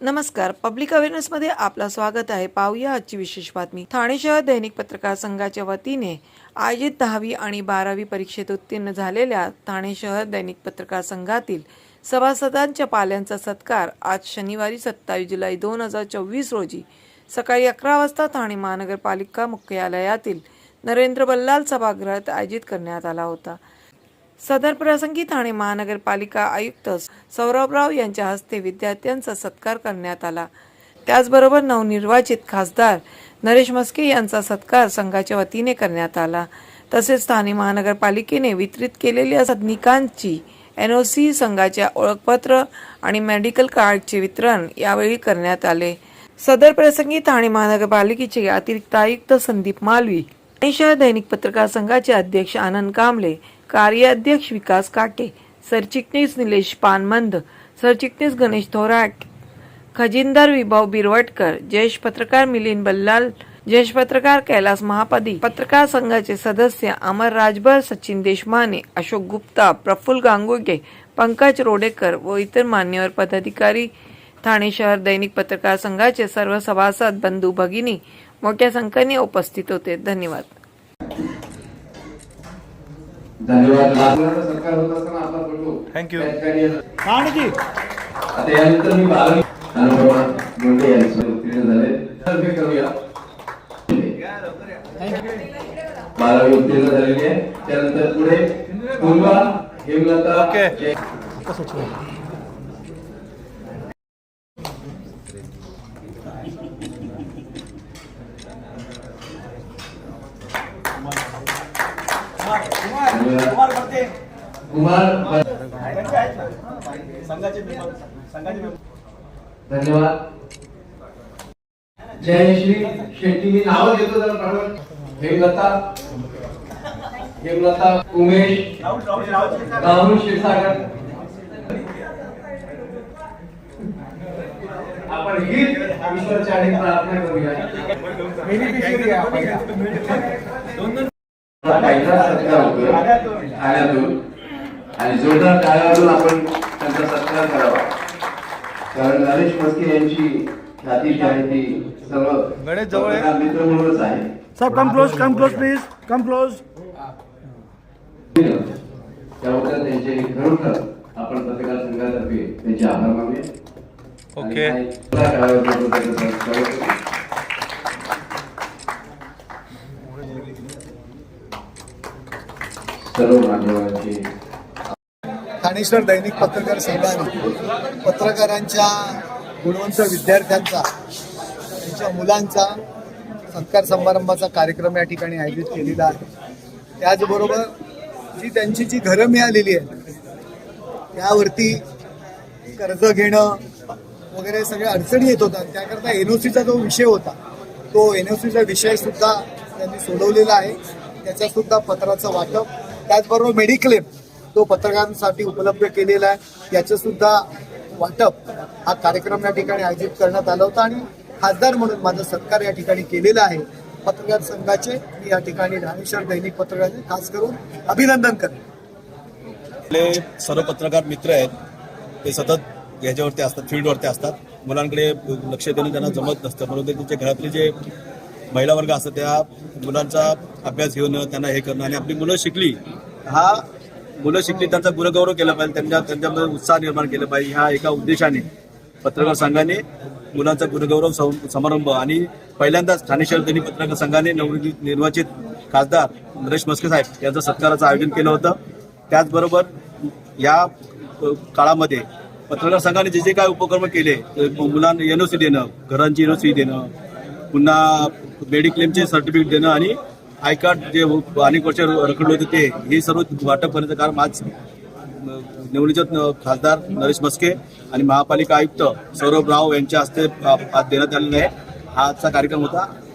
नमस्कार. पब्लिक अवेअरनेसमध्ये आपलं स्वागत आहे. पाहूया आजची विशेष बातमी. ठाणे शहर दैनिक पत्रकार संघाच्या वतीने आयोजित दहावी आणि बारावी परीक्षेत उत्तीर्ण झालेल्या ठाणे शहर दैनिक पत्रकार संघातील सभासदांच्या पाल्यांचा सत्कार आज शनिवारी सत्तावीस जुलै दोन हजार चोवीस रोजी सकाळी अकरा वाजता ठाणे महानगरपालिका मुख्यालयातील नरेंद्र बल्लाल सभागृहात आयोजित करण्यात आला होता. सदर प्रसंगी ठाणे महानगरपालिका आयुक्त सौरभराव यांच्या हस्ते विद्यार्थ्यांचा सत्कार करण्यात आला. त्याचबरोबर नवनिर्वाचित खासदार नरेश मस्के यांचा सत्कार संघाच्या वतीने करण्यात आला. तसेच ठाणे महानगरपालिकेने वितरित केलेल्या सदनिकांची सी संघाच्या ओळखपत्र आणि मेडिकल कार्डचे वितरण यावेळी करण्यात आले. सदर प्रसंगी ठाणे महानगरपालिकेचे अतिरिक्त आयुक्त संदीप मालवी ठाणे दैनिक पत्रकार संघाचे अध्यक्ष आनंद कांबळे कार्याध्यक्ष विकास काटे सरचिटणीस निलेश पानमंद सरचिटणीस गणेश थोराट खजिनदार विभाव बिरवटकर ज्येष्ठ पत्रकार मिलिंद बल्लाल ज्येष्ठ पत्रकार कैलास महापदी पत्रकार संघाचे सदस्य अमर राजभर सचिन देशमाने अशोक गुप्ता प्रफुल्ल गांगुर्डे पंकज रोडेकर व इतर मान्यवर पदाधिकारी ठाणे शहर दैनिक पत्रकार संघाचे सर्व सभासद बंधू भगिनी मोठ्या संख्येने उपस्थित होते. धन्यवाद. धन्यवाद. लाभणारा सरकार होत असताना आपला फोटो Thank you. त्या ठिकाणी येतो. आणखी आता यानंतर मी बारावी अनुपमा मुंडे यांचे उत्तीर्ण झाले तर हे करूया बारावी उत्तीर्ण झालेली आहे त्यानंतर पुढे पूर्वा हेमलता Okay. जय- धन्यवाद. कुमार धन्यवाद. जयश्री शेट्टी. मी नाव घेतो जरा पाठवून हेमलता. हेमलता उमेश राहुल क्षीरसागर. आपण ही ईश्वरच्या प्रार्थना करूया. दोन दोन पहिला सत्कार होतो ठाण्यातून आणि जोरदार टाळ्यावरून आपण त्यांचा सत्कार करावा. कारण नरेश मस्के यांची ख्याती जी आहे ती सर्व मित्र म्हणूनच आहे. सब come close come close please come close त्याबद्दल त्यांचे खरोखर आपण पत्रकार संघातर्फे त्यांचे आभार मानूया. ओके. आणि जोरदार टाळ्यावरून आपण त्यांचं स्वागत करू. सर्व मान्यवरांचे. ठाणेश्वर दैनिक पत्रकार संघाने पत्रकारांच्या गुणवंत विद्यार्थ्यांचा त्यांच्या मुलांचा सत्कार समारंभाचा कार्यक्रम या ठिकाणी आयोजित केलेला आहे. त्याचबरोबर जी त्यांची जी घरं मिळालेली आहेत त्यावरती कर्ज घेणं वगैरे सगळ्या अडचणी येत होत्या. त्याकरता एन ओ सीचा जो विषय होता तो एन ओ सीचा विषयसुद्धा त्यांनी सोडवलेला आहे. त्याच्यासुद्धा पत्राचं वाटप त्याचबरोबर मेडिक्लेम तो पत्रकारांसाठी उपलब्ध केलेला आहे. याचं सुद्धा वाटप हा कार्यक्रम या ठिकाणी आयोजित करण्यात आला होता आणि खासदार म्हणून माझा सत्कार या ठिकाणी केलेला आहे. पत्रकार संघाचे मी या ठिकाणी रामेश्वर दैनिक पत्रकारांचे खास करून अभिनंदन करतो. आपले सर्व पत्रकार मित्र आहेत. ते सतत याच्यावरती असतात फील्डवरती असतात. मुलांकडे लक्ष देणं त्यांना जमत नसतं. म्हणून ते त्यांच्या घरातले जे महिला वर्ग असं त्या मुलांचा अभ्यास घेऊन त्यांना हे करणं आणि आपली मुलं शिकली हा मुलं शिकली त्यांचा गुणगौरव केला पाहिजे त्यांच्या त्यांच्यामध्ये उत्साह निर्माण केला पाहिजे ह्या एका उद्देशाने पत्रकार संघाने मुलांचा गुणगौरव समारंभ आणि पहिल्यांदाच ठाणे शहर दैनिक पत्रकार संघाने नवनिर्मित निर्वाचित खासदार नरेश मस्के साहेब यांचं सत्काराचं आयोजन केलं होतं. त्याचबरोबर या काळामध्ये पत्रकार संघाने जे जे काय उपक्रम केले अ, मुलांना एनओसी देणं घरांची एनओसी देणं पुन्हा मेडिक्लेमचे सर्टिफिकेट देणं आणि आय कार्ड जे अनेक वर्ष रखडले होते ते हे सर्व वाटप करण्याचं कारण आज निवडणुकीत खासदार नरेश मस्के आणि महापालिका आयुक्त सौरभ राव यांच्या हस्ते आज देण्यात आलेलं आहे. हा आजचा कार्यक्रम होता.